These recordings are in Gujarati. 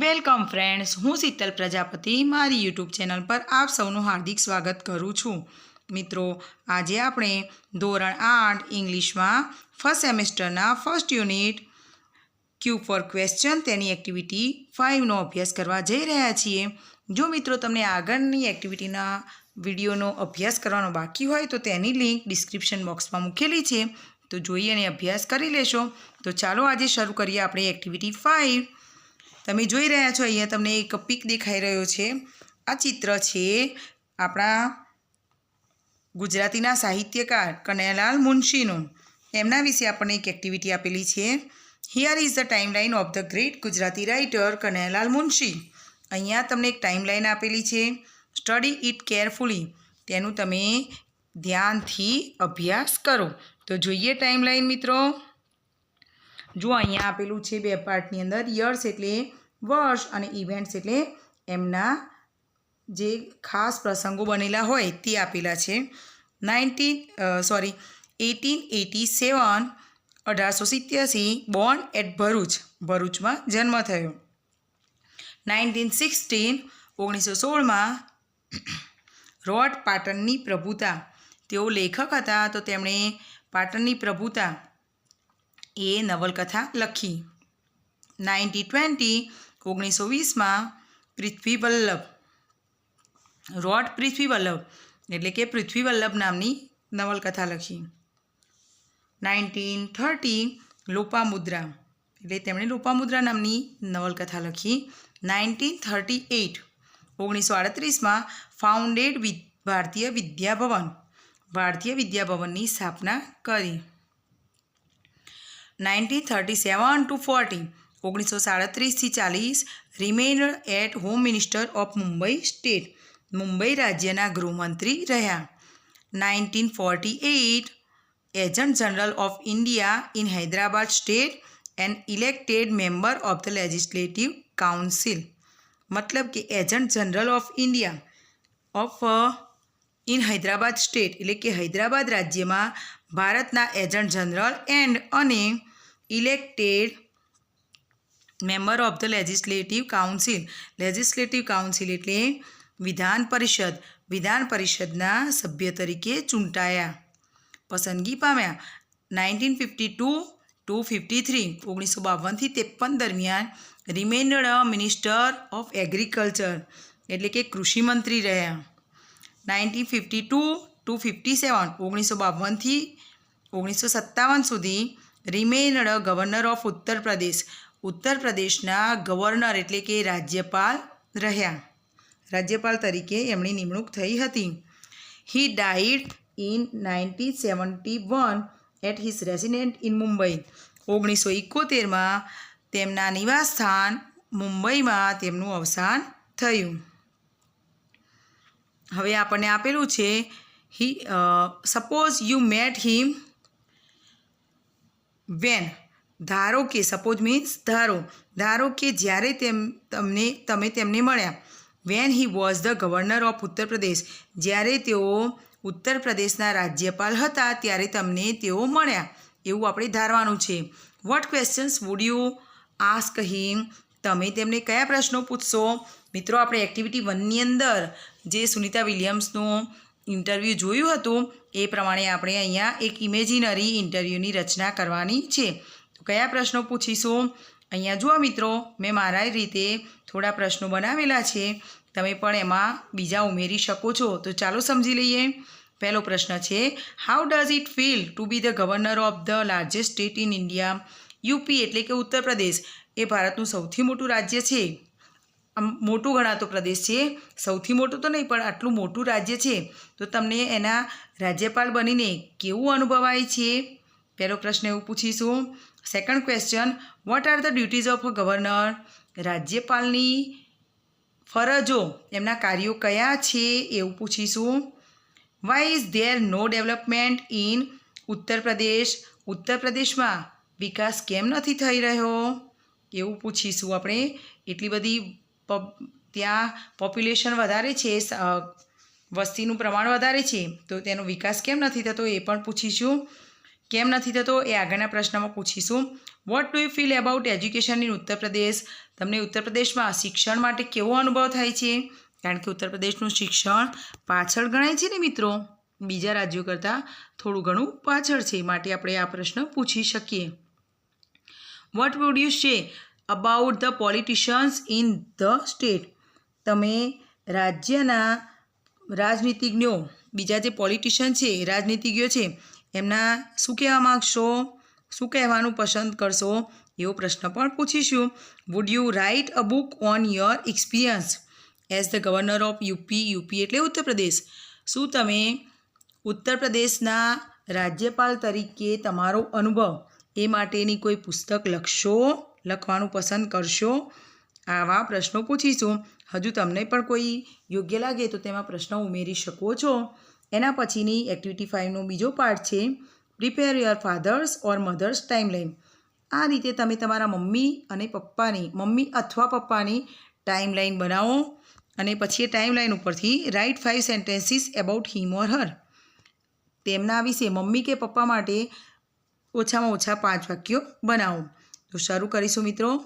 વેલકમ ફ્રેન્ડ્સ, હું શીતલ પ્રજાપતિ, મારી યુટ્યુબ ચેનલ પર આપ સૌનું હાર્દિક સ્વાગત કરું છું. મિત્રો, આજે આપણે ધોરણ આઠ ઇંગ્લિશમાં first સેમેસ્ટરના first unit Q four question તેની એક્ટિવિટી ફાઇવનો અભ્યાસ કરવા જઈ રહ્યા છીએ. જો મિત્રો તમને આગળની એક્ટિવિટીના વિડીયોનો અભ્યાસ કરવાનો બાકી હોય તો તેની લિંક ડિસ્ક્રિપ્શન બોક્સમાં મૂકેલી છે. તો જોઈ અને અભ્યાસ કરી લેશો. તો ચાલો આજે શરૂ કરીએ આપણે એક્ટિવિટી ફાઇવ. તમે જોઈ રહ્યા છો, અહીંયા તમને એક પીક દેખાઈ રહ્યો છે. આ ચિત્ર છે આપણા ગુજરાતીના સાહિત્યકાર કનૈયાલાલ મુનશીનું. એમના વિશે આપણને એક એક્ટિવિટી આપેલી છે. Here is the timeline of the great Gujarati writer Kanaiyalal Munshi. અહીંયા તમને એક ટાઈમલાઈન આપેલી છે. સ્ટડી ઇટ કેરફુલી તેનું તમે ધ્યાનથી અભ્યાસ કરો. તો જોઈએ ટાઈમલાઈન મિત્રો. જો અહીંયા આપેલું છે બે પાર્ટની અંદર યર્સ એટલે વર્ષ અને ઇવેન્ટ્સ એટલે એમના જે ખાસ પ્રસંગો બનેલા હોય તે આપેલા છે. Nineteen sorry eighteen eighty seven અઢારસો સિત્યાસી બોર્ન એટ ભરૂચ, ભરૂચમાં જન્મ થયો. નાઇન્ટીન સિક્સટીન ઓગણીસો સોળમાં રોટ પાટણની પ્રભુતા. તેઓ લેખક હતા તો તેમણે પાટણની પ્રભુતા એ નવલકથા લખી. નાઇન્ટી ટ્વેન્ટી ઓગણીસો વીસમાં પૃથ્વી વલ્લભ રોડ પૃથ્વી વલ્લભ એટલે કે પૃથ્વી વલ્લભ નામની નવલકથા લખી. નાઇન્ટીન થર્ટી લોપામુદ્રા, એટલે તેમણે લોપામુદ્રા નામની નવલકથા લખી. નાઇન્ટીન થર્ટી એઇટ, ઓગણીસો આડત્રીસમાં ફાઉન્ડેડ ભારતીય વિદ્યાભવન, ભારતીય વિદ્યાભવનની સ્થાપના કરી. Nineteen thirty seven to forty ઓગણીસો સાડત્રીસથી ચાલીસ remained at home minister of Mumbai state Mumbai રાજ્યના ગૃહમંત્રી રહ્યા nineteen forty eight agent general of India in Hyderabad state and elected member of the legislative council મતલબ કે agent general of India of in Hyderabad state એટલે કે હૈદરાબાદ રાજ્યમાં ભારતના એજન્ટ જનરલ એન્ડ અને elected member of the legislative council legislative council એટલે વિધાન પરિષદ. વિધાન પરિષદના સભ્ય તરીકે ચૂંટાયા. પસંદગી પામ્યા. Nineteen fifty two to fifty three ઓગણીસો બાવનથી ત્રેપન દરમિયાન રિમેન્ડ મિનિસ્ટર ઓફ એગ્રીકલ્ચર એટલે કે કૃષિ મંત્રી રહ્યા. Nineteen fifty two to fifty seven ઓગણીસો બાવનથી ઓગણીસો સત્તાવન સુધી રિમેન્ડ ગવર્નર ઓફ ઉત્તર પ્રદેશ. ઉત્તર પ્રદેશના ગવર્નર એટલે કે રાજ્યપાલ રહ્યા. રાજ્યપાલ તરીકે એમની નિમણૂક થઈ હતી. He died in nineteen seventy one at his resident in Mumbai ઓગણીસો એકોતેરમાં તેમના નિવાસસ્થાન મુંબઈમાં તેમનું અવસાન થયું. હવે આપણને આપેલું છે he suppose you met him when ધારો કે સપોઝ મીન્સ ધારો. ધારો કે જ્યારે તેમ, તમને, તમે તેમને મળ્યા. When he was the governor of Uttar Pradesh. જ્યારે તેઓ ઉત્તર પ્રદેશના રાજ્યપાલ હતા, ત્યારે તમને તેઓ મળ્યા. એવું આપણે ધારવાનું છે. What questions would you ask him તમે તેમને કયા પ્રશ્નો પૂછશો? મિત્રો, આપણે એક્ટિવિટી વનની અંદર જે સુનિતા વિલિયમ્સનું ઇન્ટરવ્યૂ જોયું હતું, એ પ્રમાણે આપણે અહીંયા એક ઇમેજિનરી ઇન્ટરવ્યૂની રચના કરવાની છે. તો કયા પ્રશ્નો પૂછીશું? અહીંયા જુઓ મિત્રો, મેં મારા રીતે થોડા પ્રશ્નો બનાવેલા છે. તમે પણ એમાં બીજા ઉમેરી શકો છો. તો ચાલો સમજી લઈએ. પહેલો પ્રશ્ન છે how does it feel to be the governor of the largest state in India UP એટલે કે ઉત્તર પ્રદેશ એ ભારતનું સૌથી મોટું રાજ્ય છે. આમ મોટું ગણાતો પ્રદેશ છે. સૌથી મોટું તો નહીં, પણ આટલું મોટું રાજ્ય છે. તો તમને એના રાજ્યપાલ બનીને કેવું અનુભવાય છે? પહેલો પ્રશ્ન એવું પૂછીશું. Second question what are the duties of a governor રાજ્યપાલની ફરજો, એમના કાર્યો કયા છે એવું પૂછીશું. Why is there no development in Uttar Pradesh? Uttar પ્રદેશમાં વિકાસ કેમ નથી થઈ રહ્યો? એવું પૂછીશું આપણે. એટલી બધી ત્યાં પોપ્યુલેશન વધારે છે વસ્તીનું પ્રમાણ વધારે છે, તો તેનો વિકાસ કેમ નથી થતો એ પણ પૂછીશું. કેમ નથી થતો એ આગળના પ્રશ્નમાં પૂછીશું. What do you feel about education in Uttar Pradesh? તમને ઉત્તર પ્રદેશમાં શિક્ષણ માટે કેવો અનુભવ થાય છે? કારણ કે ઉત્તર પ્રદેશનું શિક્ષણ પાછળ ગણાય છે ને મિત્રો? બીજા રાજ્યો કરતાં થોડું ઘણું પાછળ છે માટે આપણે આ પ્રશ્ન પૂછી શકીએ. What would you say about the politicians in the state તમે રાજ્યના રાજનીતિજ્ઞો, બીજા જે પોલિટિશિયન છે રાજનીતિજ્ઞો છે એમના શું કહેવા માગશો? શું કહેવાનું પસંદ કરશો? એવો પ્રશ્ન પણ પૂછીશું. Would you write a book on your experience as the governor of UP UP એટલે ઉત્તર પ્રદેશ. શું તમે ઉત્તર પ્રદેશના રાજ્યપાલ તરીકે તમારો અનુભવ એ માટેની કોઈ પુસ્તક લખશો? લખવાનું પસંદ કરશો? આવા પ્રશ્નો પૂછીશું. હજુ તમને પણ કોઈ યોગ્ય લાગે તો તેમાં પ્રશ્નો ઉમેરી શકો છો. એના પછીની એક્ટિવિટી ફાઇવનો બીજો પાર્ટ છે prepare your father's or mother's timeline આ રીતે તમે તમારા મમ્મી અને પપ્પાની, મમ્મી અથવા પપ્પાની ટાઈમલાઈન બનાવો અને પછી એ ટાઈમલાઈન ઉપરથી write five sentences about him or her તેમના વિશે મમ્મી કે પપ્પા માટે ઓછામાં ઓછા પાંચ વાક્યો બનાવો. તો શરૂ કરીશું મિત્રો.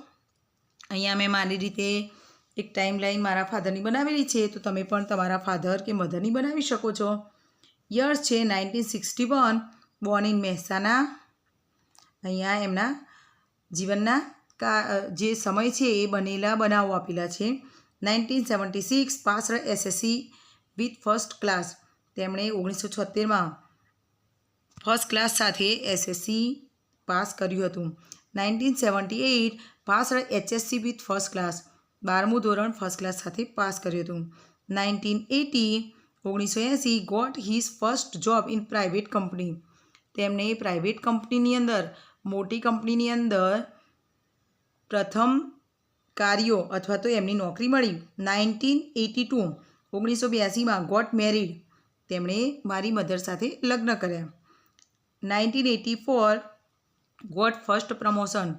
અહીંયા મેં મારી રીતે એક ટાઈમ લાઈન મારા ફાધરની બનાવેલી છે. તો તમે પણ તમારા ફાધર કે મધરની બનાવી શકો છો. યર્સ છે nineteen sixty one born in Mehsana. અહીંયા એમના જીવનના કા જે સમય છે એ બનેલા બનાવો આપેલા છે. Nineteen seventy six pass SSC with first class. તેમણે ઓગણીસો છોતેરમાં ફર્સ્ટ ક્લાસ સાથે એસએસસી પાસ કર્યું હતું. Nineteen seventy eight pass HSC with first class. બારમું ધોરણ ફર્સ્ટ ક્લાસ સાથે પાસ કર્યું હતું. નાઇન્ટીન એટી ઓગણીસો એંસી got his first job in private company તેમને પ્રાઇવેટ કંપનીની અંદર, મોટી કંપનીની અંદર પ્રથમ કાર્યો અથવા તો એમની નોકરી મળી. નાઇન્ટીન એટી ટુ, ઓગણીસો બ્યાસીમાં ગોટ મેરીડ તેમણે મારી મધર સાથે લગ્ન કર્યા. Nineteen eighty four got first promotion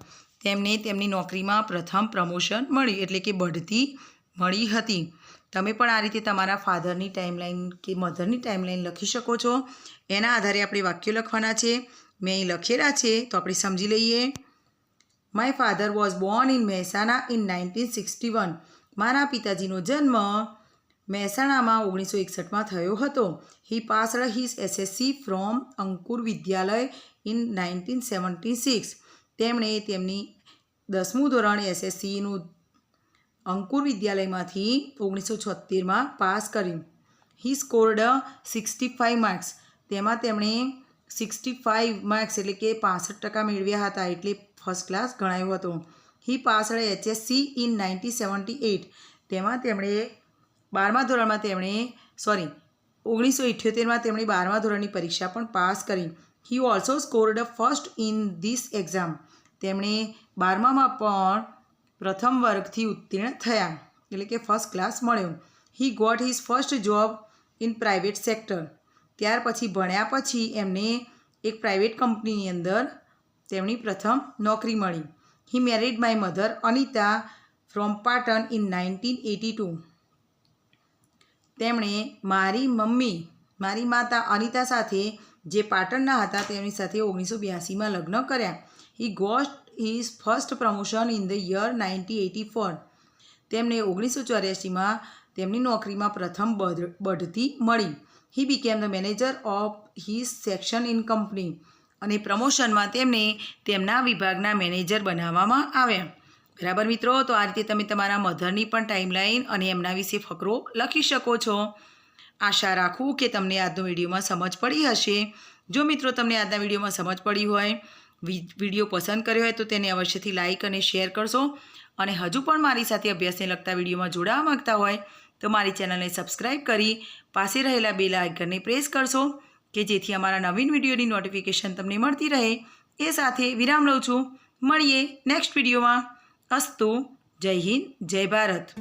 તેમને તેમની નોકરીમાં પ્રથમ પ્રમોશન મળી, એટલે કે બઢતી મળી હતી. તમે પણ આ રીતે તમારા ફાધરની ટાઈમલાઈન કે મધરની ટાઈમલાઈન લખી શકો છો. એના આધારે આપણે વાક્યો લખવાના છે. મેં અહીં લખેલા છે, તો આપણે સમજી લઈએ. My father was born in Mehsana in nineteen sixty one મારા પિતાજીનો જન્મ મહેસાણામાં ઓગણીસો એકસઠમાં થયો હતો. He passed his SSC from Ankur Vidyalaya in nineteen seventy six તેમણે તેમની દસમું ધોરણ એસએસસીનું અંકુર વિદ્યાલયમાંથી ઓગણીસો છોતેરમાં પાસ કર્યું. He scored sixty five marks તેમાં તેમણે સિક્સટી ફાઇવ માર્ક્સ એટલે કે પાસઠ ટકા મેળવ્યા હતા એટલે ફર્સ્ટ ક્લાસ ગણાયો હતો. He passed HSC in ninety seventy eight તેમાં તેમણે બારમા ધોરણમાં તેમણે સોરી ઓગણીસો ઇઠ્યોતેરમાં તેમણે બારમા ધોરણની પરીક્ષા પણ પાસ કરી. He also scored first in this exam તેમણે બારમામાં પણ પ્રથમ વર્ગથી ઉત્તીર્ણ થયા. એટલે કે ફર્સ્ટ ક્લાસ મળ્યો. He got his first job in private sector ત્યાર પછી ભણ્યા પછી એમને એક પ્રાઇવેટ કંપનીની અંદર તેમની પ્રથમ નોકરી મળી. He married my mother Anita from Patan in nineteen eighty two તેમણે મારી મમ્મી, મારી માતા અનિતા સાથે, જે પાટણના હતા, તેમની સાથે ઓગણીસો બ્યાસીમાં લગ્ન કર્યા. He got his first promotion in the year ninety eighty four. તેમને ઓગણીસો ચોર્યાસીમાં તેમની નોકરીમાં પ્રથમ બઢ બઢતી મળી. He became the manager of his section in company અને પ્રમોશનમાં તેમને તેમના વિભાગના મેનેજર બનાવવામાં આવ્યા. બરાબર મિત્રો, તો આ રીતે તમે તમારા મધરની પણ ટાઈમલાઈન અને એમના વિશે ફકરો લખી શકો છો. આશા રાખું કે તમને આજનો વિડીયોમાં સમજ પડી હશે. જો મિત્રો તમને આજના વિડીયોમાં સમજ પડી હોય વીડિયો પસંદ કર્યો હોય તો તેને અવશ્યથી લાઇક અને શેર કરશો. અને હજુ પણ મારી સાથે અભ્યાસને લગતા વિડીયોમાં જોડાવા માગતા હોય તો મારી ચેનલને સબસ્ક્રાઈબ કરી પાસે રહેલા બે લાઇકનને પ્રેસ કરશો કે જેથી અમારા નવીન વિડીયોની નોટિફિકેશન તમને મળતી રહે. એ સાથે વિરામ લઉં છું. મળીએ નેક્સ્ટ વિડીયોમાં. અસ્તુ, જય હિન્દ, જય ભારત.